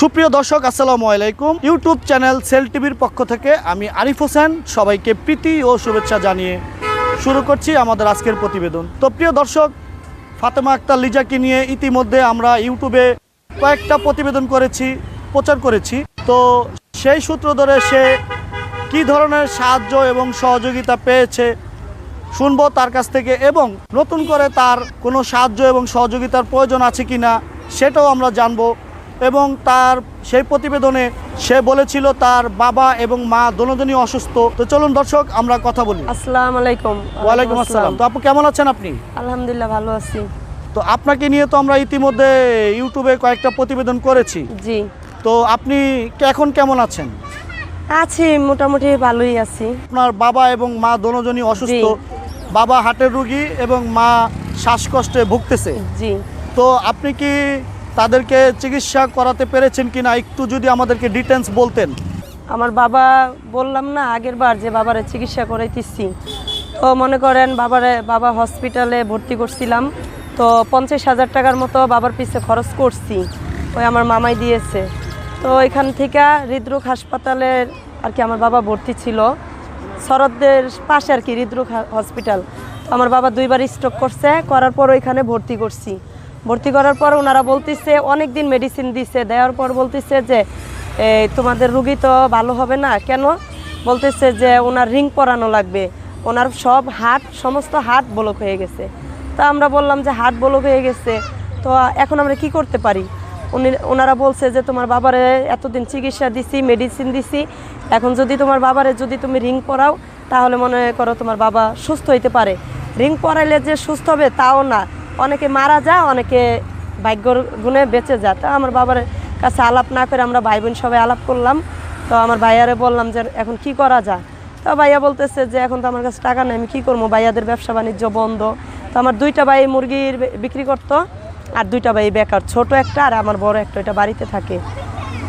সুপ্রিয় দর্শক, আসসালামু আলাইকুম। ইউটিউব চ্যানেল সেল টিভির পক্ষ থেকে আমি আরিফ হোসেন। সবাইকে প্রীতি ও শুভেচ্ছা জানিয়ে শুরু করছি আমাদের আজকের প্রতিবেদন। তো প্রিয় দর্শক, ফাতেমা আক্তার লিজাকে নিয়ে ইতিমধ্যে আমরা ইউটিউবে কয়েকটা প্রতিবেদন করেছি, প্রচার করেছি। তো সেই সূত্র ধরে সে কী ধরনের সাহায্য এবং সহযোগিতা পেয়েছে, শুনব তার কাছ থেকে। এবং নতুন করে তার কোনো সাহায্য এবং সহযোগিতার প্রয়োজন আছে কি না সেটাও আমরা জানব। এবং তার সেই প্রতিবেদনে সে বলেছিল তার বাবা এবং মা দোনোজনই অসুস্থ। তো চলুন দর্শক আমরা কথা বলি। আসসালামু আলাইকুম। ওয়ালাইকুম আসসালাম। তো আপু কেমন আছেন আপনি? আলহামদুলিল্লাহ ভালো আছি। তো আপনাকে নিয়ে তো আমরা ইতিমধ্যে ইউটিউবে কয়েকটা প্রতিবেদন করেছি। জি। তো আপনি এখন কেমন আছেন? আছি মোটামুটি ভালোই আছি। আপনার বাবা এবং মা দোনোজনই অসুস্থ। বাবা হার্টের রুগী এবং মা শ্বাসকষ্টে ভুগতেছে। জি। তো আপনি কি তাদেরকে চিকিৎসা করাতে পেরেছেন কিনা একটু যদি আমাদেরকে ডিটেলস বলতেন। আমার বাবা, বললাম না আগের বার যে বাবারে চিকিৎসা করাইতেছি। তো মনে করেন বাবারে, বাবা হসপিটালে ভর্তি করছিলাম। তো পঞ্চাশ হাজার টাকার মতো বাবার পিছে খরচ করছি। ওই আমার মামাই দিয়েছে। তো এখান থেকে হৃদরোগ হাসপাতালের আর কি আমার বাবা ভর্তি ছিল। শরৎদের পাশে আর কি হৃদরোগ হসপিটাল আমার বাবা দুইবার স্ট্রোক করছে, করার পর ওইখানে ভর্তি করছি। ভর্তি করার পর ওনারা বলতেছে অনেক দিন মেডিসিন দিছে, দেওয়ার পর বলতেছে যে তোমাদের রুগী তো ভালো হবে না। কেন? বলতেছে যে, ওনার রিং পরানো লাগবে। ওনার সব হাট সমস্ত হাট ব্লক হয়ে গেছে। তা আমরা বললাম যে হাট ব্লক হয়ে গেছে, তো এখন আমরা কি করতে পারি? উনি, ওনারা বলছে যে, তোমার বাবারে এতদিন চিকিৎসা দিছি মেডিসিন দিছি। এখন যদি তোমার বাবারে যদি তুমি রিং পরাও, তাহলে মনে করো তোমার বাবা সুস্থ হইতে পারে। রিং পরাইলে যে সুস্থ হবে, তাও না। অনেকে মারা যায় অনেকে ভাগ্যর গুণে বেঁচে যায়। তো আমার বাবার কাছে আলাপ না করে আমরা ভাই বোন সবাই আলাপ করলাম। তো আমার ভাইয়ারে বললাম যে এখন কি করা যায়? তো ভাইয়া বলতেছে যে এখন তো আমার কাছে টাকা নেই আমি কী করব? ভাইয়াদের ব্যবসা বাণিজ্য বন্ধ। তো আমার দুইটা ভাই মুরগির বিক্রি করতো আর দুইটা ভাই বেকার ছোট একটা আর আমার বড় একটা ওইটা বাড়িতে থাকে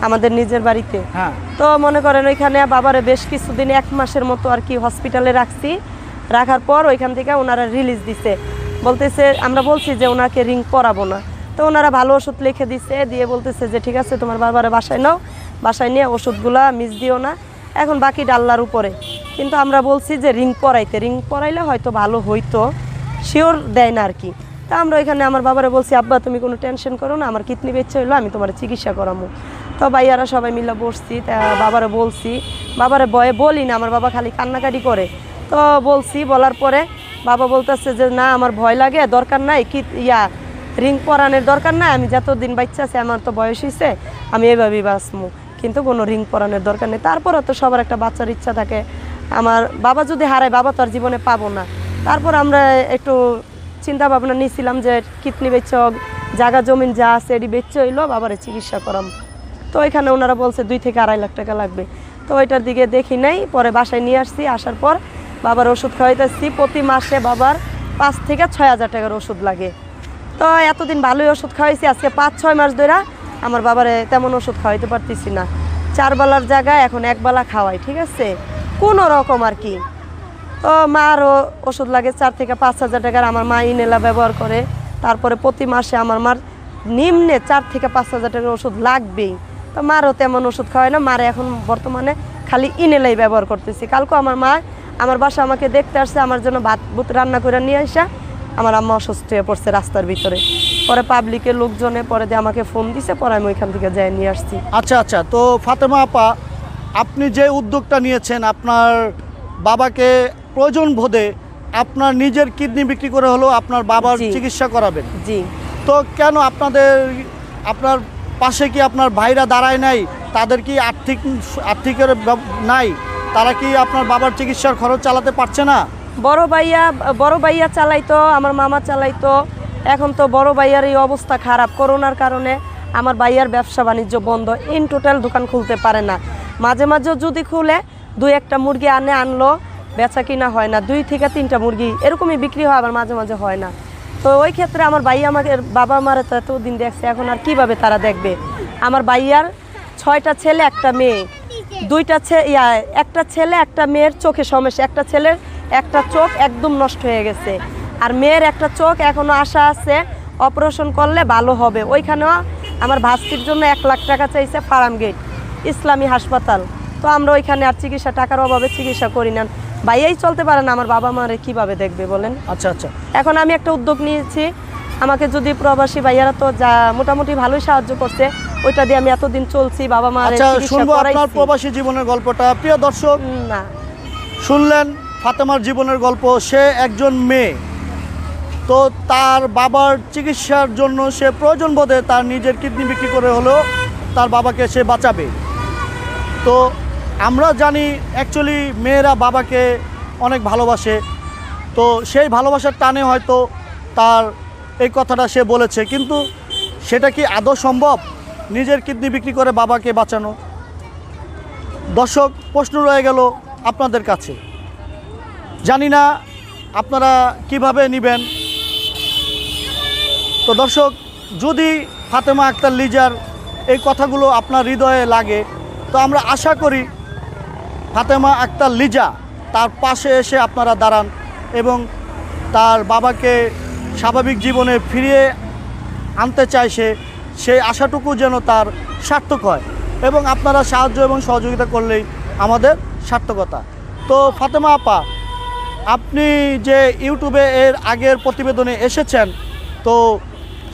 আমাদের নিজের বাড়িতে। হ্যাঁ। তো মনে করেন ওইখানে বাবারে বেশ কিছুদিন এক মাসের মতো আর কি হসপিটালে রাখছি। রাখার পর ওইখান থেকে ওনারা রিলিজ দিছে। বলতেছে, আমরা বলছি যে ওনাকে রিং পরাবো না। তো ওনারা ভালো ওষুধ লিখে দিছে, দিয়ে বলতেছে যে, ঠিক আছে, তোমার বাবারে বাসায় নাও, বাসায় নিয়ে ওষুধগুলা মিস দিও না। এখন বাকি ডাল্লার উপরে। কিন্তু আমরা বলছি যে রিং পরাইতে। রিং পরাইলে হয়তো ভালো হইতো শিওর দেয় না আর কি তা আমরা ওইখানে আমার বাবারে বলছি, আব্বা, তুমি কোনো টেনশন করো না, আমার কিডনি বেচ্ছে হইল, আমি তোমার চিকিৎসা করামো। তো ভাইয়ারা সবাই মিলে বসছি, তা বাবারে বলছি, বাবারে বয়ে বলি না, আমার বাবা খালি কান্নাকাটি করে। তো বলছি, বলার পরে বাবা বলতেছে যে, না, আমার ভয় লাগে, দরকার নাই, কি, ইয়া, রিং পরানোর দরকার নাই, আমি যতদিন বাচ্চা আছে, আমার তো বয়স হয়েছে আমি এভাবেই বাঁচমু। কিন্তু কোনো রিং পরানোর দরকার নেই। তারপরে তো সবার একটা বাচ্চার ইচ্ছা থাকে। আমার বাবা যদি হারায়, বাবা তো আর জীবনে পাবো না। তারপর আমরা একটু চিন্তা ভাবনা নিয়েছিলাম যে, কিডনি বেচে হোক জায়গা জমিন যা আছে, এটি বেচে হইল, বাবারে চিকিৎসা করাম। তো এখানে ওনারা বলছে, দুই থেকে আড়াই লাখ টাকা লাগবে। তো ওইটার দিকে দেখি নাই, পরে বাসায় নিয়ে আসছি। আসার পর বাবার ওষুধ খাওয়াইতেছি। প্রতি মাসে বাবার পাঁচ থেকে ছয় হাজার টাকার ওষুধ লাগে। তো এতদিন ভালোই ওষুধ খাওয়াইছি, আজকে পাঁচ, ছয় মাস ধরে আমার বাবারে তেমন ওষুধ খাওয়াইতে পারতেছি না। চার বেলার জায়গায় এখন এক বেলা খাওয়াই, ঠিক আছে? কোনো রকম আর কি। তো মারও ওষুধ লাগে চার থেকে পাঁচ হাজার টাকার। আমার মা ইনেলা ব্যবহার করে। তারপরে প্রতি মাসে আমার মার নিম্নে চার থেকে পাঁচ হাজার টাকার ওষুধ লাগবেই। তো মারও তেমন ওষুধ খাওয়ায় না। মারে এখন বর্তমানে খালি ইনেলাই ব্যবহার করতেছি। কালকে আমার মা আমার বাসা আমাকে দেখতে আসছে আমার জন্য ভাত ভুত রান্না করে নিয়ে আসা আমার আম্মা অসুস্থ হয়ে পড়ছে রাস্তার ভিতরে। পরে পাবলিকের লোকজনে পরে দিয়ে আমাকে ফোন দিছে পরে আমি ওইখান থেকে যাই নিয়ে আসছি। আচ্ছা আচ্ছা তো ফাতেমা আপা আপনি যে উদ্যোগটা নিয়েছেন আপনার বাবাকে প্রয়োজন বোধে আপনার নিজের কিডনি বিক্রি করে হলেও আপনার বাবার চিকিৎসা করাবেন। জি। তো কেন আপনাদের আপনার পাশে কি আপনার ভাইরা দাঁড়ায় নাই? তাদের কি আর্থিক আর্থিকের নাই? তারা কি আপনার বাবার চিকিৎসার খরচ চালাতে পারছে না? বড় ভাইয়া বড় ভাইয়া চালাইতো, আমার মামা চালাইতো। এখন তো বড় ভাইয়ার এই অবস্থা খারাপ। করোনার কারণে আমার ভাইয়ার ব্যবসা বাণিজ্য বন্ধ। ইন টোটাল দোকান খুলতে পারে না। মাঝে মাঝে যদি খুলে, দুই একটা মুরগি আনে, আনলো, বেচা কিনা হয় না। দুই থেকে তিনটা মুরগি এরকমই বিক্রি হয়, আবার মাঝে মাঝে হয় না। তো ওই ক্ষেত্রে আমার ভাই আমাকে, বাবা মারে তো এতদিন দেখছে, এখন আর কীভাবে তারা দেখবে? আমার ভাইয়ার ছয়টা ছেলে, একটা মেয়ে। দুইটা ছে- ইয়া একটা ছেলে একটা মেয়ের চোখে সমস্যা। একটা ছেলের একটা চোখ একদম নষ্ট হয়ে গেছে। আর মেয়ের একটা চোখ এখনও আশা আছে অপারেশন করলে ভালো হবে। ওইখানেও আমার ভাস্তির জন্য এক লাখ টাকা চাইছে ফার্ম গেট ইসলামী হাসপাতাল। তো আমরা ওইখানে আর চিকিৎসা টাকার অভাবে চিকিৎসা করি না। ভাইয়াই চলতে পারে না আমার বাবা মারে কীভাবে দেখবে বলেন? আচ্ছা আচ্ছা। এখন আমি একটা উদ্যোগ নিয়েছি। আমাকে যদি প্রবাসী ভাইয়ারা তো যা মোটামুটি ভালোই সাহায্য করছে ওইটা দিয়ে আমি এতদিন চলছি বাবা মা আচ্ছা শুনব আপনার প্রবাসী জীবনের গল্পটা। প্রিয় দর্শক না। শুনলেন ফাতেমার জীবনের গল্প সে একজন মেয়ে। তো তার বাবার চিকিৎসার জন্য সে প্রয়োজন বোধে তার নিজের কিডনি বিক্রি করে হলেও তার বাবাকে সে বাঁচাবে। তো আমরা জানি অ্যাকচুয়ালি মেয়েরা বাবাকে অনেক ভালোবাসে। তো সেই ভালোবাসার টানে হয়তো তার এই কথাটা সে বলেছে। কিন্তু সেটা কি আদৌ সম্ভব? নিজের কিডনি বিক্রি করে বাবাকে বাঁচানো। দর্শক, প্রশ্ন রয়ে গেল আপনাদের কাছে। জানি না আপনারা কীভাবে নেবেন। তো দর্শক, যদি ফাতেমা আক্তার লিজার এই কথাগুলো আপনার হৃদয়ে লাগে, তো আমরা আশা করি ফাতেমা আক্তার লিজা তার পাশে এসে আপনারা দাঁড়ান এবং তার বাবাকে স্বাভাবিক জীবনে ফিরিয়ে আনতে চায় সে। সেই আশাটুকু যেন তার সার্থক হয় এবং আপনারা সাহায্য এবং সহযোগিতা করলেই আমাদের সার্থকতা। তো ফাতেমা আপা আপনি যে ইউটিউবে এর আগের প্রতিবেদনে এসেছেন তো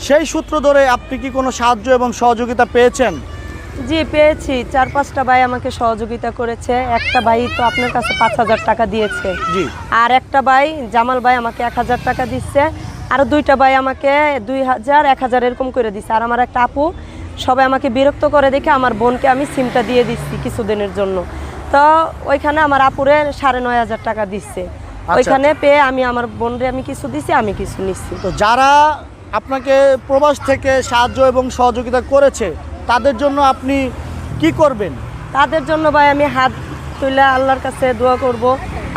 সেই সূত্র ধরে আপনি কি কোনো সাহায্য এবং সহযোগিতা পেয়েছেন? জি পেয়েছি। চার পাঁচটা ভাই আমাকে সহযোগিতা করেছে। একটা ভাই তো আপনার কাছে পাঁচ হাজার টাকা দিয়েছে। জি। আর একটা ভাই জামাল ভাই আমাকে এক হাজার টাকা দিচ্ছে। আর দুইটা ভাই আমাকে দুই হাজার এক হাজার এরকম করে দিচ্ছে আর আমার একটা আপু সবাই আমাকে বিরক্ত করে দেখে আমার বোনকে আমি সিমটা দিয়ে দিচ্ছি কিছুদিনের জন্য। তো ওইখানে আমার আপুরে সাড়ে নয় হাজার টাকা দিচ্ছে। ওইখানে পেয়ে আমি আমার বোনরে আমি কিছু দিছি আমি কিছু নিচ্ছি। তো যারা আপনাকে প্রবাস থেকে সাহায্য এবং সহযোগিতা করেছে তাদের জন্য আপনি কি করবেন? তাদের জন্য ভাই আমি হাত তুলে আল্লাহর কাছে দোয়া করব।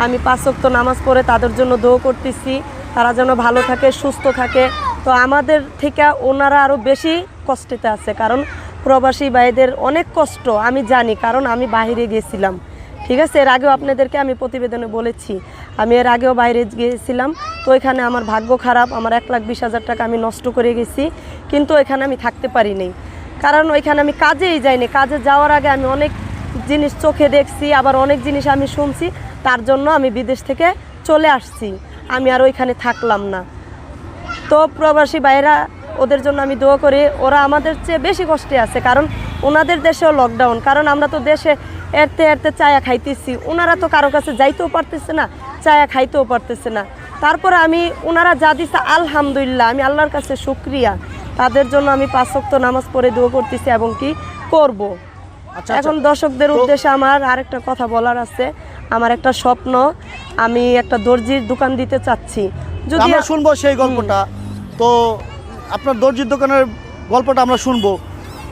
আমি পাঁচক্ত নামাজ পড়ে তাদের জন্য দোয়া করতেছি। তারা যেন ভালো থাকে, সুস্থ থাকে। তো আমাদের থেকে ওনারা আরও বেশি কষ্টেতে আছে, কারণ প্রবাসী ভাইদের অনেক কষ্ট, আমি জানি, কারণ আমি বাইরে গেছিলাম। ঠিক আছে? এর আগেও আপনাদেরকে আমি প্রতিবেদনে বলেছি, আমি এর আগেও বাইরে গিয়েছিলাম তো এখানে আমার ভাগ্য খারাপ, আমার এক লাখ বিশ হাজার টাকা আমি নষ্ট করে গেছি, কিন্তু এখানে আমি থাকতে পারিনি কারণ ওইখানে আমি কাজেই যাইনি, কাজে যাওয়ার আগে আমি অনেক জিনিস চোখে দেখছি, আবার অনেক জিনিস আমি শুনছি, তার জন্য আমি বিদেশ থেকে চলে আসছি। আমি আর ওইখানে থাকলাম না। তো প্রবাসী ভাইরা ওদের জন্য আমি দোয়া করি ওরা আমাদের চেয়ে বেশি কষ্টে আছে কারণ ওনাদের দেশেও লকডাউন কারণ আমরা তো দেশে এরতে এরতে চায়া খাইতেছি। ওনারা তো কারও কাছে যাইতেও পারতেছে না চায়া খাইতেও পারতেছে না। তারপরে আমি ওনারা যা দিচ্ছে আলহামদুলিল্লাহ আমি আল্লাহর কাছে শুক্রিয়া। তাদের জন্য আমি পাঁচ ওয়াক্ত নামাজ পড়ে দোয়া করতেছি এবং কি করব। আচ্ছা এখন আচ্ছা। দর্শকদের উদ্দেশ্যে আমার আরেকটা কথা বলার আছে। আমার একটা স্বপ্ন আমি একটা দর্জির দোকান দিতে চাচ্ছি। যদি আমরা শুনব সেই গল্পটা। তো আপনার দর্জির দোকানের গল্পটা আমরা শুনব।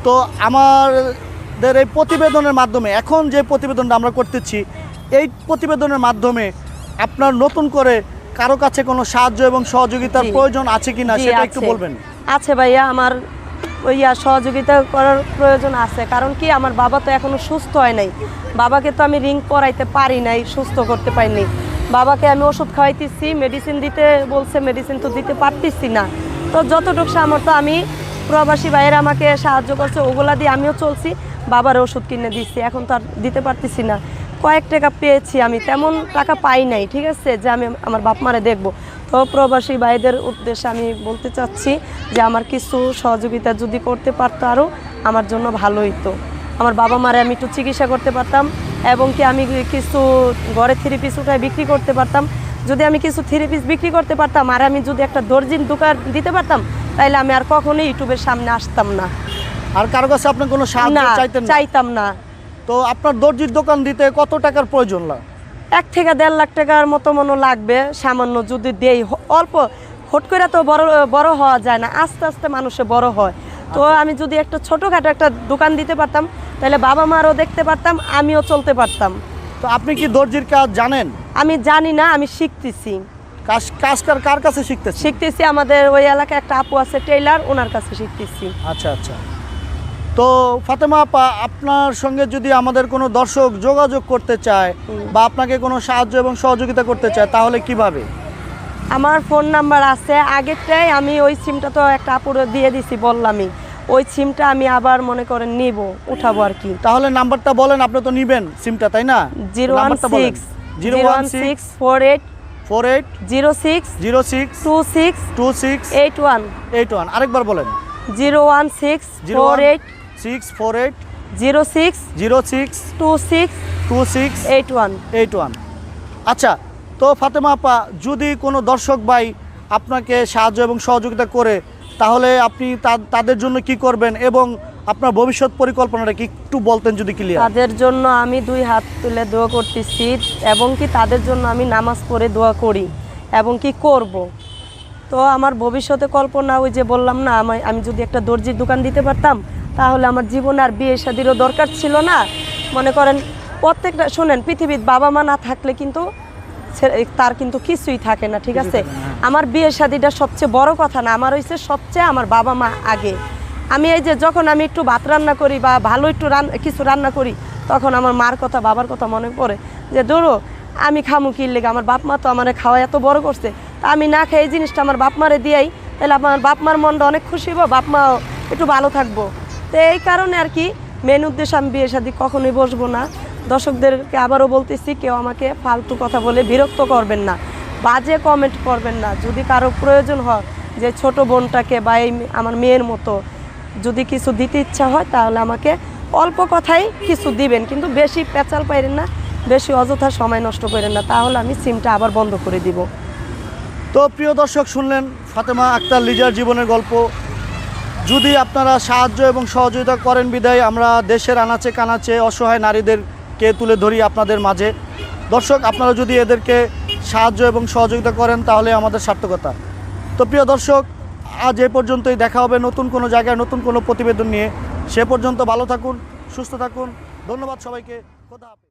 তো আমাদের এই প্রতিবেদনের মাধ্যমে এখন যে প্রতিবেদনটা আমরা করতেছি এই প্রতিবেদনের মাধ্যমে আপনার নতুন করে কারও কাছে কোনো সাহায্য এবং সহযোগিতার প্রয়োজন আছে কিনা জি, সেটা একটু বলবেন। আছে ভাইয়া আমার ইয়া সহযোগিতা করার প্রয়োজন আছে। কারণ কি, আমার বাবা তো এখনও সুস্থ হয় নাই। বাবাকে তো আমি রিং পরাইতে পারি নাই, সুস্থ করতে পারিনি। বাবাকে আমি ওষুধ খাওয়াইতেছি মেডিসিন দিতে বলছে মেডিসিন তো দিতে পারতেছি না। তো যতটুকু সামর্থ্য আমি, প্রবাসী ভাইয়েরা আমাকে সাহায্য করছে, ওগুলা দিয়ে আমিও চলছি। বাবার ওষুধ কিনে দিচ্ছি, এখন তো আর দিতে পারতেছি না। কয়েক টাকা পেয়েছি আমি, তেমন টাকা পাই নাই, ঠিক আছে? যে আমি আমার বাপ মারে দেখব। তো প্রবাসী ভাইদের উদ্দেশ্যে আমি বলতে চাচ্ছি যে আমার কিছু সহযোগিতা যদি করতে পারতো আরও আমার জন্য ভালো হইতো। আমার বাবা মারে আমি একটু চিকিৎসা করতে পারতাম এবং কি আমি কিছু ঘরে থ্রি পিস উঠায় বিক্রি করতে পারতাম। যদি আমি কিছু থ্রি পিস বিক্রি করতে পারতাম আর আমি যদি একটা দর্জির দোকান দিতে পারতাম তাহলে আমি আর কখনোই ইউটিউবের সামনে আসতাম না। আর কারও কাছে আপনি কোনো সাহায্য চাইতেন চাইতাম না। তো আপনার দর্জির দোকান দিতে কত টাকার প্রয়োজন লাগে এক থেকে দেড় লাখ টাকার মতো মনে লাগবে সামান্য যদি দেই। অল্প হট করে তো বড় বড় হওয়া যায় না আস্তে আস্তে মানুষে বড় হয়। তো আমি যদি একটা ছোটোখাটো একটা দোকান দিতে পারতাম তাহলে বাবা মারও দেখতে পারতাম আমিও চলতে পারতাম। তো আপনি কি দর্জির কাজ জানেন? আমি জানি না আমি শিখতেছি। কাজ কাজ কার কার কাছে শিখতেছেন? শিখতেছি আমাদের ওই এলাকায় একটা আপু আছে টেইলার ওনার কাছে শিখতেছি। আচ্ছা আচ্ছা। তো ফাতেমা আপা আপনার সঙ্গে যদি আমাদের কোনো দর্শক যোগাযোগ করতে চায় বা আপনাকে কোনো সাহায্য এবং সহযোগিতা করতে চায় তাহলে কীভাবে? আমার ফোন নাম্বার আছে। আগেরটাই আমি ওই সিমটা তো একটা আপুরে দিয়ে দিছি বললামই। ওই সিমটা আমি আবার মনে করেন নিব উঠাবো আর কি। তাহলে নাম্বারটা বলেন আপনি তো নিবেন সিমটা তাই না? Zero one six zero one six four eight four eight zero six zero six two six two six eight one. Eight one. আরেকবার বলেন। Zero one six zero four eight six four eight zero six zero six two six two six eight one eight one আচ্ছা তো ফাতেমা আপা যদি কোনো দর্শক ভাই আপনাকে সাহায্য এবং সহযোগিতা করে তাহলে আপনি তাদের জন্য কি করবেন এবং আপনার ভবিষ্যৎ পরিকল্পনাটা কি একটু বলতেন যদি ক্লিয়ার তাদের জন্য আমি দুই হাত তুলে দোয়া করতেছি এবং কি তাদের জন্য আমি নামাজ পড়ে দোয়া করি এবং কি করব। তো আমার ভবিষ্যতে কল্পনা ওই যে বললাম না আমি আমি যদি একটা দর্জির দোকান দিতে পারতাম তাহলে আমার জীবনে আর বিয়ে শাদিরও দরকার ছিল না। মনে করেন প্রত্যেকটা শোনেন পৃথিবীর বাবা মা না থাকলে কিন্তু তার কিন্তু কিছুই থাকে না ঠিক আছে? আমার বিয়ে শাদিটা সবচেয়ে বড় কথা না আমার হয়েছে সবচেয়ে আমার বাবা মা আগে। আমি এই যে যখন আমি একটু ভাত রান্না করি বা ভালো একটু রান কিছু রান্না করি তখন আমার মার কথা বাবার কথা মনে পড়ে যে ধরো আমি খামু কি লেগে? আমার বাপ মা তো আমার খাওয়া এত বড় করছে। তা আমি না খেয়ে এই জিনিসটা আমার বাপ মারে দিয়াই তাহলে আমার বাপ মার মনটা অনেক খুশি হব বাপ মাও একটু ভালো থাকব। তো এই কারণে আর কি মেন উদ্দেশ্যে আমি বিয়ে শাদি কখনোই বসবো না। দর্শকদেরকে আবারও বলতেছি, কেউ আমাকে ফালতু কথা বলে বিরক্ত করবেন না, বাজে কমেন্ট করবেন না। যদি কারও প্রয়োজন হয় যে ছোট বোনটাকে বা এই আমার মেয়ের মতো যদি কিছু দিতে ইচ্ছা হয়, তাহলে আমাকে অল্প কথাই কিছু দিবেন। কিন্তু বেশি পেঁচাল পাইরেন না, বেশি অযথা সময় নষ্ট করেন না। তাহলে আমি সিমটা আবার বন্ধ করে দিব। তো প্রিয় দর্শক শুনলেন ফাতেমা আক্তার লিজার জীবনের গল্প। যদি আপনারা সাহায্য এবং সহযোগিতা করেন বিদায়, আমরা দেশের আনাচে কানাচে অসহায় নারীদেরকে তুলে ধরি আপনাদের মাঝে। দর্শক, আপনারা যদি এদেরকে সাহায্য এবং সহযোগিতা করেন, তাহলে আমাদের সার্থকতা। তো প্রিয় দর্শক, আজ এ পর্যন্তই দেখা হবে নতুন কোনো জায়গায়, নতুন কোনো প্রতিবেদন নিয়ে। সে পর্যন্ত ভালো থাকুন, সুস্থ থাকুন। ধন্যবাদ সবাইকে। খোদা